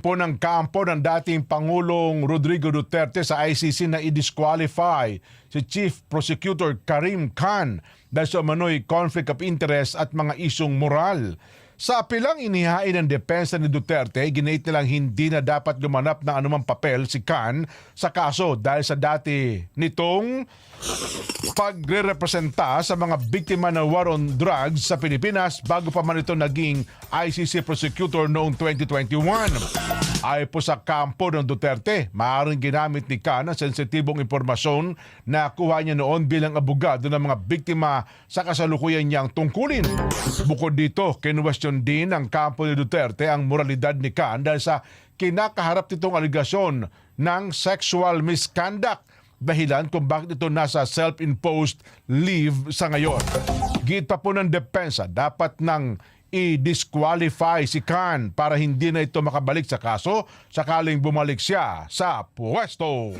po ng kampo ng dating Pangulong Rodrigo Duterte sa ICC na i-disqualify si Chief Prosecutor Karim Khan dahil sa umano'y conflict of interest at mga isyong moral. Sa apilang inihain ng depensa ni Duterte, ginait nilang hindi na dapat gumanap ng anumang papel si Khan sa kaso dahil sa dati nitong pagre-representa sa mga biktima ng war on drugs sa Pilipinas bago pa man ito naging ICC prosecutor noong 2021. Ay po sa kampo ng Duterte, maaaring ginamit ni Khan ang sensitibong impormasyon na kuha niya noon bilang abogado ng mga biktima sa kasalukuyan niyang tungkulin. Bukod dito, kinwestiyon din ng kampo ni Duterte ang moralidad ni Khan dahil sa kinakaharap nitong aligasyon ng sexual misconduct dahilan kung bakit ito nasa self-imposed leave sa ngayon. Git pa po ng depensa, dapat nang i-disqualify si Khan para hindi na ito makabalik sa kaso sakaling bumalik siya sa pwesto.